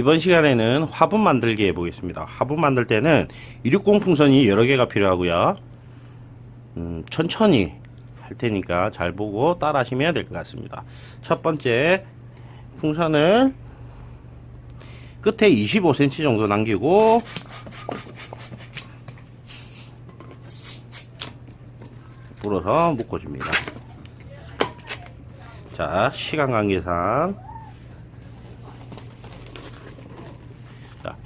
이번 시간에는 화분 만들기 해보겠습니다. 화분 만들 때는 260 풍선이 여러 개가 필요하고요. 음, 천천히 할 테니까 잘 보고 따라 하시면 될 것 같습니다. 첫 번째 풍선을 끝에 25cm 정도 남기고 불어서 묶어줍니다. 자, 시간 관계상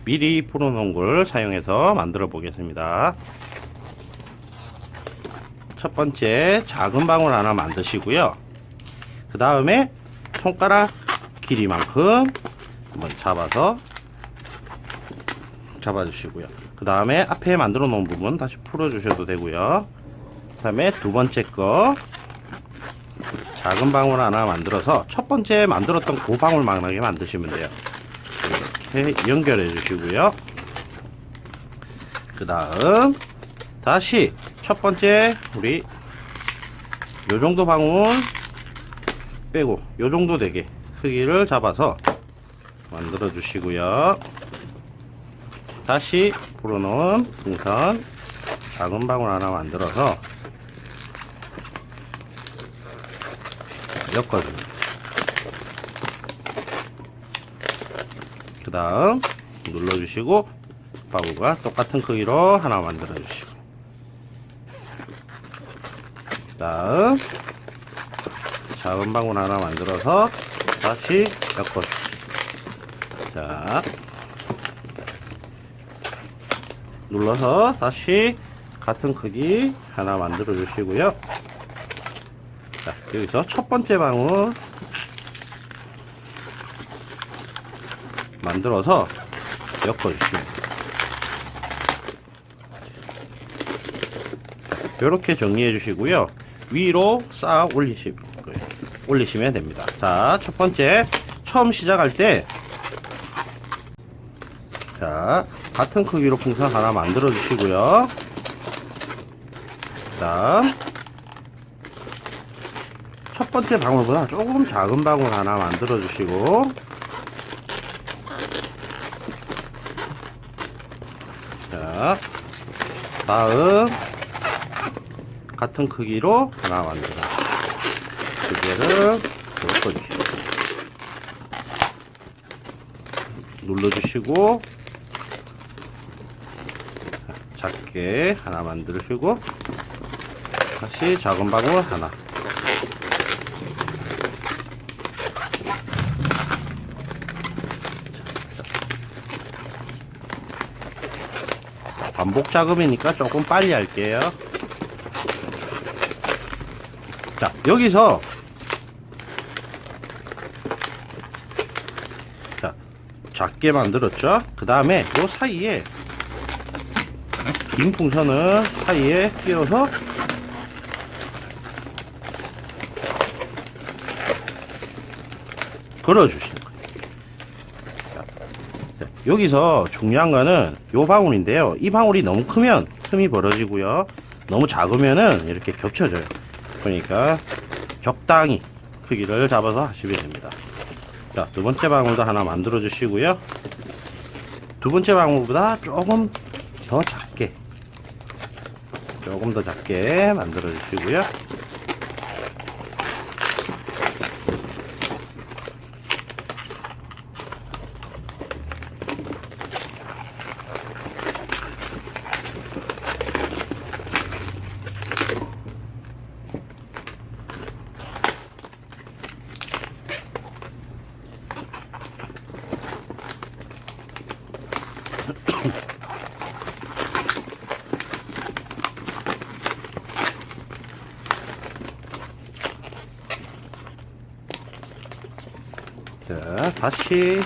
미리 풀어놓은 걸 사용해서 만들어 보겠습니다. 첫 번째 작은 방울 하나 만드시고요. 그 다음에 손가락 길이만큼 한번 잡아서 잡아주시고요. 그 다음에 앞에 만들어 놓은 부분 다시 풀어 주셔도 되고요. 그 다음에 두 번째 거 작은 방울 하나 만들어서 첫 번째 만들었던 그 방울 만하게 만드시면 돼요. 이렇게 연결해 주시고요. 그 다음 다시 첫 번째 우리 요 정도 방울 빼고 요 정도 되게 크기를 잡아서 만들어 주시고요. 다시 불어놓은 풍선 작은 방울 하나 만들어서 엮어줍니다. 다음 눌러주시고 바구가 똑같은 크기로 하나 만들어 주시고. 그 다음 작은 방울 하나 만들어서 다시 엮어주시고. 자 눌러서 다시 같은 크기 하나 만들어 주시고요. 자 여기서 첫 번째 방울 만들어서 엮어주시면 이렇게 정리해 주시고요. 위로 쌓아 올리시, 올리시면 됩니다. 자 첫 번째 처음 시작할 때 자, 같은 크기로 풍선 하나 만들어 주시고요. 그 다음, 첫 번째 방울보다 조금 작은 방울 하나 만들어 주시고, 자, 다음, 같은 크기로 하나 만들어. 두 개를 엮어주시고, 눌러주시고, 작게 하나 만들시고 다시 작은 방울 하나 반복 작업이니까 조금 빨리 할게요. 자 여기서 자 작게 만들었죠? 그 다음에 요 사이에 긴 풍선을 사이에 끼워서 걸어주시는 여기서 중요한 거는 요 방울인데요. 이 방울이 너무 크면 틈이 벌어지고요. 너무 작으면은 이렇게 겹쳐져요. 그러니까 적당히 크기를 잡아서 하시면 됩니다. 자, 두 번째 방울도 하나 만들어 주시고요. 두 번째 방울보다 조금 더 작게 조금 더 작게 만들어 주시고요. 자, 다시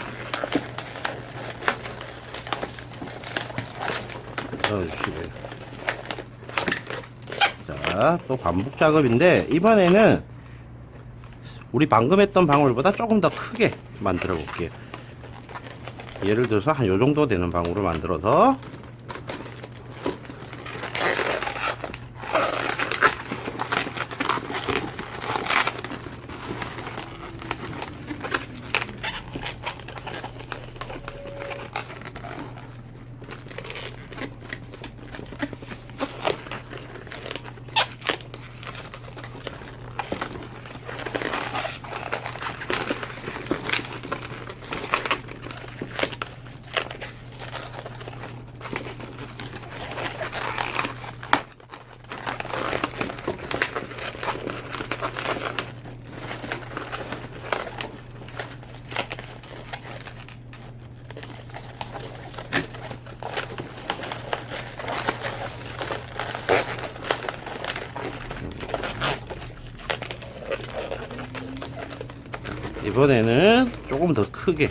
넣어주시고요. 자, 또 반복 작업인데, 이번에는 우리 방금 했던 방울보다 조금 더 크게 만들어 볼게요. 예를 들어서 한 요 정도 되는 방울을 만들어서 이번에는 조금 더 크게.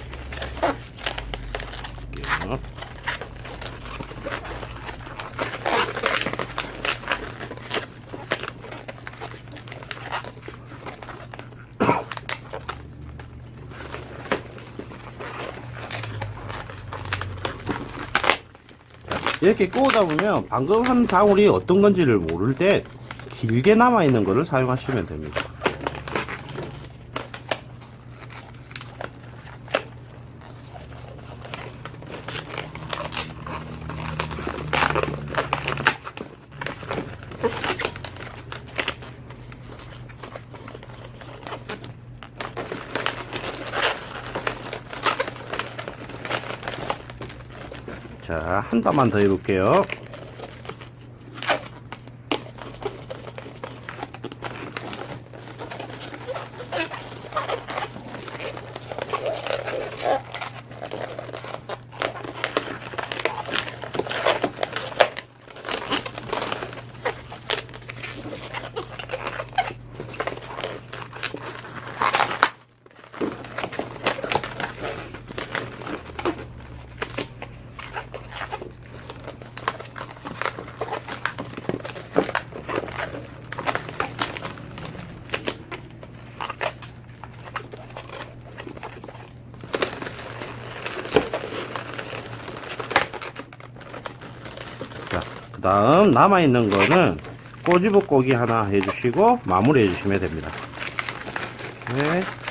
이렇게 구우다 보면 방금 한 방울이 어떤 건지를 모를 때 길게 남아 있는 거를 사용하시면 됩니다. 자, 한 단만 더 해볼게요. 다음 남아있는 거는 꼬지볶고기 하나 해주시고 마무리 해주시면 됩니다. 네. 네.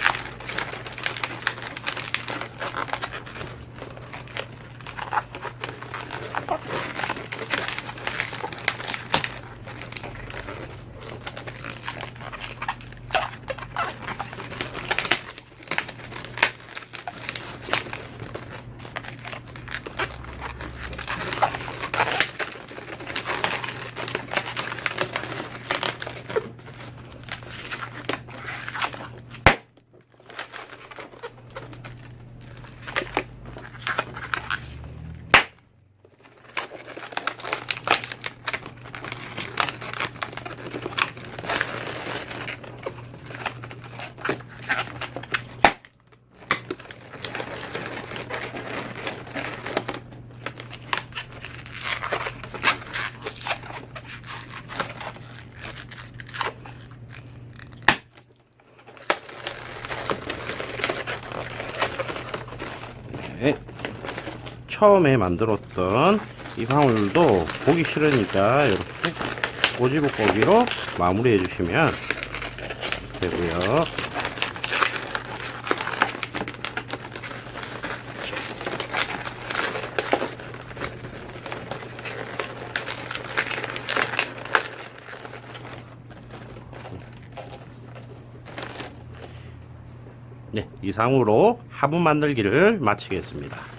처음에 만들었던 이 방울도 보기 싫으니까 이렇게 꼬지볶고기로 마무리 해 주시면 되고요. 네, 이상으로 화분 만들기를 마치겠습니다.